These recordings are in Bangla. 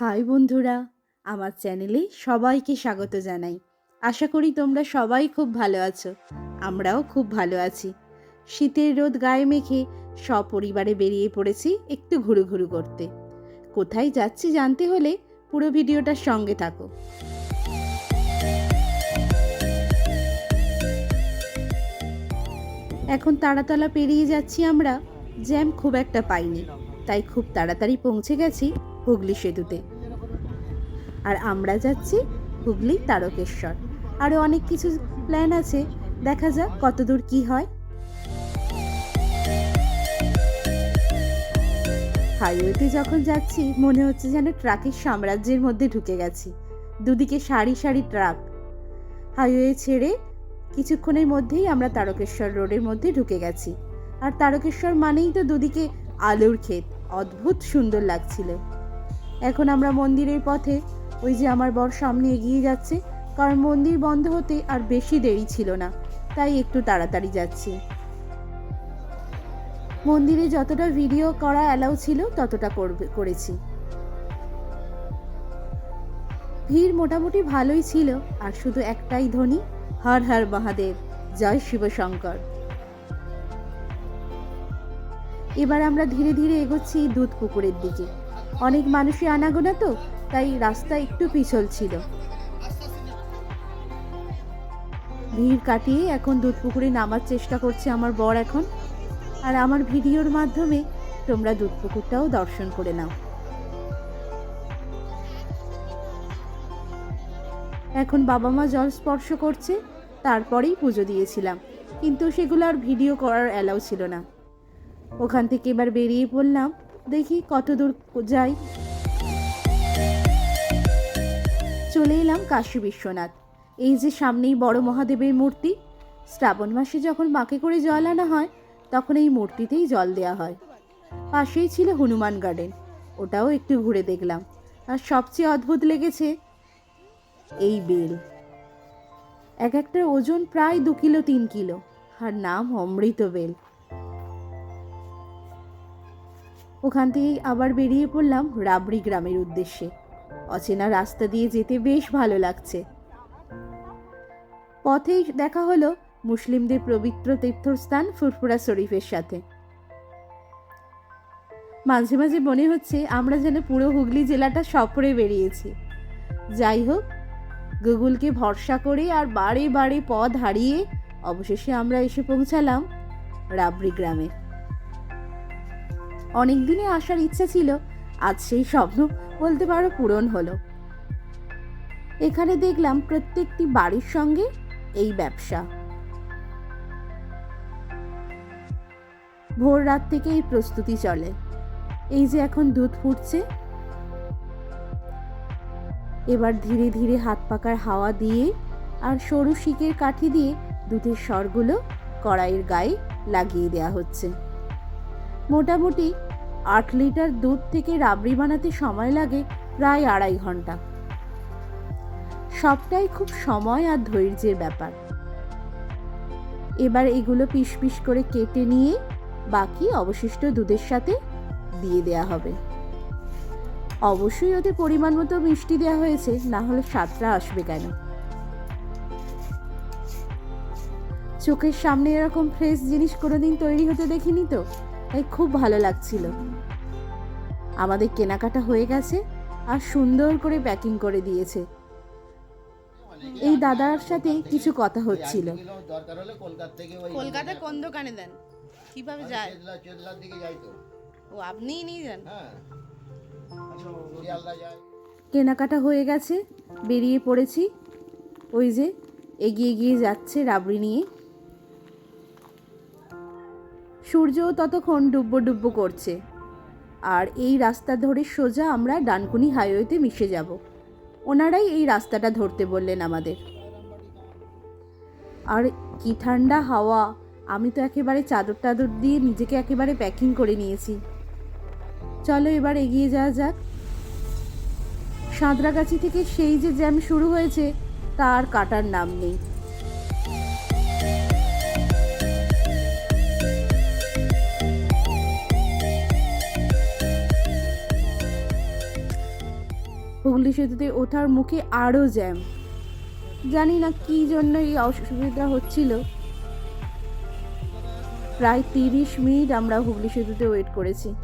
হাই বন্ধুরা, আমার চ্যানেলে সবাইকে স্বাগত জানাই। আশা করি তোমরা সবাই খুব ভালো আছো, আমরাও খুব ভালো আছি। শীতের রোদ গায়ে মেখে সপরিবারে বেরিয়ে পড়েছি একটু ঘুরু ঘুরু করতে। কোথায় যাচ্ছি জানতে হলে পুরো ভিডিওটার সঙ্গে থাকো। এখন তাড়াতলা পেরিয়ে যাচ্ছি আমরা, জ্যাম খুব একটা পাইনি, তাই খুব তাড়াতাড়ি পৌঁছে গেছি হুগলি সেতুতে। আর আমরা যাচ্ছি হুগলি তারকেশ্বর। আরও অনেক কিছু প্ল্যান আছে। দেখা যাক কতদূর কি হয়। হাইওয়েতে যখন যাচ্ছি, মনে হচ্ছে যেন ট্রাকের সাম্রাজ্যের মধ্যে ঢুকে গেছি। দুদিকে সারি সারি ট্রাক। হাইওয়ে ছেড়ে কিছুক্ষণের মধ্যেই আমরা তারকেশ্বর রোডের মধ্যে ঢুকে গেছি। আর তারকেশ্বর মানেই তো দুদিকে আলুর ক্ষেত। অদ্ভুত সুন্দর লাগছিল। এখন আমরা মন্দিরের পথে, ওই যে আমার বর সামনে এগিয়ে যাচ্ছে, কারণ মন্দির বন্ধ হতে আর বেশি দেরি ছিল না, তাই একটু তাড়াতাড়ি যাচ্ছি। মন্দিরে যতটা ভিডিও করা অ্যালাউ ছিল, ততটা করবে, করেছি। ভিড় মোটামুটি ভালোই ছিল, আর শুধু একটাই ধ্বনি, হর হর মহাদেব, জয় শিবশঙ্কর। এবার আমরা ধীরে ধীরে এগোচ্ছি দুধ পুকুরের দিকে। অনেক মানুষই আনাগোনা তো, তাই রাস্তা একটু পিছল ছিল। ভিড় কাটিয়ে এখন দুধ পুকুরে নামার চেষ্টা করছে আমার বর এখন। আর আমার ভিডিওর মাধ্যমে তোমরা দুধ পুকুরটাও দর্শন করে নাও। এখন বাবা মা জল স্পর্শ করছে, তারপরেই পুজো দিয়েছিলাম। কিন্তু সেগুলো আর ভিডিও করার অ্যালাউ ছিল না। ওখান থেকে এবার বেরিয়ে পড়লাম। দেখি কত দূর যাই। চলে এলাম কাশী বিশ্বনাথ। এই যে সামনেই বড় মহাদেবের মূর্তি, শ্রাবণ মাসে যখন মাকে করে জল আনা হয়, তখন এই মূর্তিতেই জল দেওয়া হয়। পাশেই ছিল হনুমান গার্ডেন ওটাও একটু ঘুরে দেখলাম। আর সবচেয়ে অদ্ভুত লেগেছে এই বেল। এক একটার ওজন প্রায় দু কিলো, তিন কিলো। আর নাম অমৃত বেল। ওখান থেকেই আবার বেরিয়ে পড়লাম রাবড়ি গ্রামের উদ্দেশ্যে। অচেনা রাস্তা দিয়ে যেতে বেশ ভালো লাগছে। পথেই দেখা হলো মুসলিমদের পবিত্র তীর্থস্থান ফুরফুরা শরীফের সাথে। মাঝে মাঝে মনে হচ্ছে আমরা যেন পুরো হুগলি জেলাটা সফরে বেরিয়েছি। যাই হোক, গুগলকে ভরসা করে আর বারে বারে পথ হারিয়ে অবশেষে আমরা এসে পৌঁছালাম রাবড়ি গ্রামে। অনেক দিনে আসার ইচ্ছা ছিল। আজ সেই স্বপ্ন বলতে পারো পূরণ হলো। এখানে দেখলাম প্রত্যেকটি বাড়ির সঙ্গে এই ব্যবসা। ভোর রাত থেকে এই প্রস্তুতি চলে। এই যে এখন দুধ ফুটছে। এবার ধীরে ধীরে হাত পাকার হাওয়া দিয়ে আর সরু শিকের কাঠি দিয়ে দুধের স্বরগুলো কড়াইয়ের গায়ে লাগিয়ে দেওয়া হচ্ছে। মোটামুটি আট লিটার দুধ থেকে রাবড়ি বানাতে সময় লাগে প্রায় আড়াই ঘণ্টা। সবটাই খুব সময় আর ধৈর্যের ব্যাপার। এবার এগুলো পিস করে কেটে নিয়ে বাকি অবশিষ্ট দুধের সাথে দিয়ে দেয়া হবে। অবশ্যই ওতে পরিমাণ মতো মিষ্টি দেওয়া হয়েছে, না হলে স্বাদটা আসবে কেন? চোখের সামনে এরকম ফ্রেশ জিনিস কোনোদিন তৈরি হতে দেখিনি তো? তাই খুব ভালো লাগছিল। আমাদের কেনাকাটা হয়ে গেছে আর সুন্দর করে প্যাকিং করে দিয়েছে। এই দাদার সাথে কিছু কথা হচ্ছিল। দরকার কলকাতা থেকে ওই কলকাতায় কোন দোকানে দেন? কীভাবে যায়? ও আপনিই নিয়ে যান। হ্যাঁ। যায়। কেনাকাটা হয়ে গেছে বেরিয়ে পড়েছি। ওই যে এগিয়ে গিয়ে যাচ্ছে রাবড়ি নিয়ে। সূর্যও ততক্ষণ ডুব্বো ডুব্বো করছে। আর এই রাস্তা ধরে সোজা আমরা ডানকুনি হাইওয়েতে মিশে যাব। ওনারাই এই রাস্তাটা ধরতে বললেন আমাদের। আর কি ঠান্ডা হাওয়া, আমি তো একেবারে চাদর টাদর দিয়ে নিজেকে একেবারে প্যাকিং করে নিয়েছি। চলো এবার এগিয়ে যাওয়া যাক। সাঁতরাগাছি থেকে সেই যে জ্যাম শুরু হয়েছে, তার কাটার নাম নেই। হুগলি সেতুতে ওঠার মুখে আরও জ্যাম। জানি না কী জন্য এই অসুবিধা হচ্ছিল। প্রায় তিরিশ মিনিট আমরা হুগলি সেতুতে ওয়েট করেছি।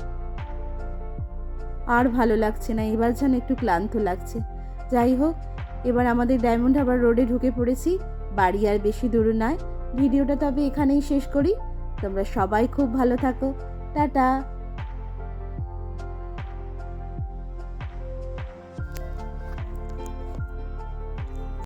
আর ভালো লাগছে না, এবার যেন একটু ক্লান্ত লাগছে। যাই হোক, এবার আমাদের ডায়মন্ড হারবার রোডে ঢুকে পড়েছি। বাড়ি আর বেশি দূর নয়। ভিডিওটা তবে এখানেই শেষ করি। তোমরা সবাই খুব ভালো থাকো। টাটা।